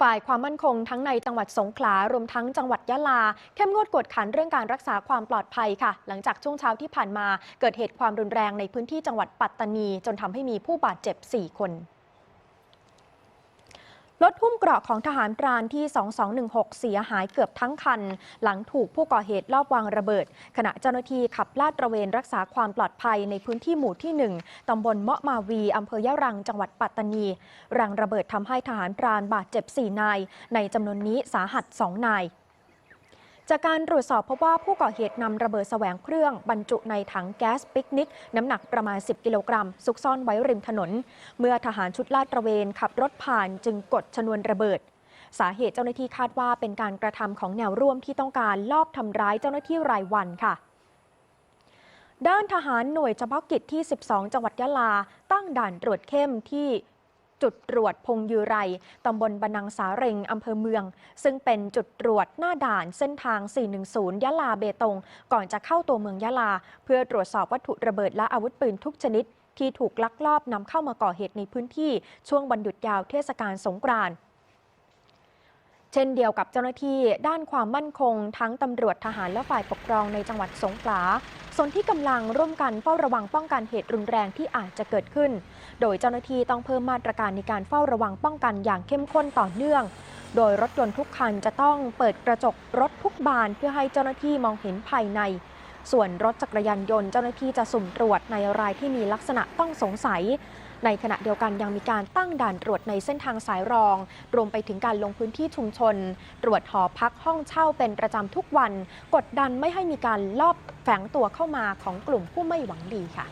ฝ่ายความมั่นคงทั้งในจังหวัดสงขลารวมทั้งจังหวัดยะลา เข้มงวดกวดขันเรื่องการรักษาความปลอดภัยค่ะ หลังจากช่วงเช้าที่ผ่านมา เกิดเหตุความรุนแรงในพื้นที่จังหวัดปัตตานี จนทำให้มีผู้บาดเจ็บ 4 คน รถหุ้มเกราะของทหารพรานที่ 2216 เสียหายเกือบทั้งคัน หลังถูกผู้ก่อเหตุลอบวางระเบิด ขณะเจ้าหน้าที่ขับลาดตระเวนรักษาความปลอดภัยในพื้นที่หมู่ที่ 1 ตำบลเมาะมาวีอำเภอยะรัง จังหวัดปัตตานี รังระเบิดทำให้ทหารพรานบาดเจ็บ 4 นาย ในจำนวนนี้สาหัส 2 นาย จากการตรวจสอบพบว่าผู้ก่อเหตุนำระเบิดแสวงเครื่องบรรจุในถังแก๊สปิกนิก น้ำหนักประมาณ 10 กิโลกรัมซุกซ่อนไว้ริมถนน เมื่อทหารชุดลาดตระเวนขับรถผ่านจึงกดชนวนระเบิด สาเหตุเจ้าหน้าที่คาดว่าเป็นการกระทำของแนวร่วมที่ต้องการลอบทำร้ายเจ้าหน้าที่รายวันค่ะด้านทหารหน่วยเฉพาะกิจที่ 12 จังหวัดยะลา ตั้งด่านตรวจเข้มที่ จุดตรวจพงยูไรตำบลบรนังสาเร็งอำเภอเมือง ซึ่งเป็นจุดตรวจหน้าด่านเส้นทาง 410 ยะลาเบตง ก่อนจะเข้าตัวเมืองยะลา เพื่อตรวจสอบวัตถุระเบิดและอาวุธปืนทุกชนิด ที่ถูกลักลอบนำเข้ามาก่อเหตุในพื้นที่ช่วงวันหยุดยาวเทศกาลสงกรานต์ ช่นเดียวกับเจ้าหน้าที่ด้านความมั่นคง ทั้งตำรวจทหารและฝ่ายปกครองในจังหวัดสงขลาส่วนที่กำลังร่วมกันเฝ้าระวังป้องกันเหตุรุนแรงที่อาจจะเกิดขึ้น โดยเจ้าหน้าที่ต้องเพิ่มมาตรการในการเฝ้าระวังป้องกันอย่างเข้มข้นต่อเนื่อง โดยรถยนต์ทุกคันจะต้องเปิดกระจกรถทุกบานเพื่อให้เจ้าหน้าที่มองเห็นภายใน ส่วนรถจักรยานยนต์เจ้าหน้าที่จะสุ่มตรวจในรายที่มีลักษณะต้องสงสัย ในขณะเดียวกันยังมีการตั้งด่านตรวจในเส้นทางสายรอง รวมไปถึงการลงพื้นที่ชุมชน ตรวจหอพักห้องเช่าเป็นประจำทุกวัน กดดันไม่ให้มีการลอบแฝงตัวเข้ามาของกลุ่มผู้ไม่หวังดีค่ะ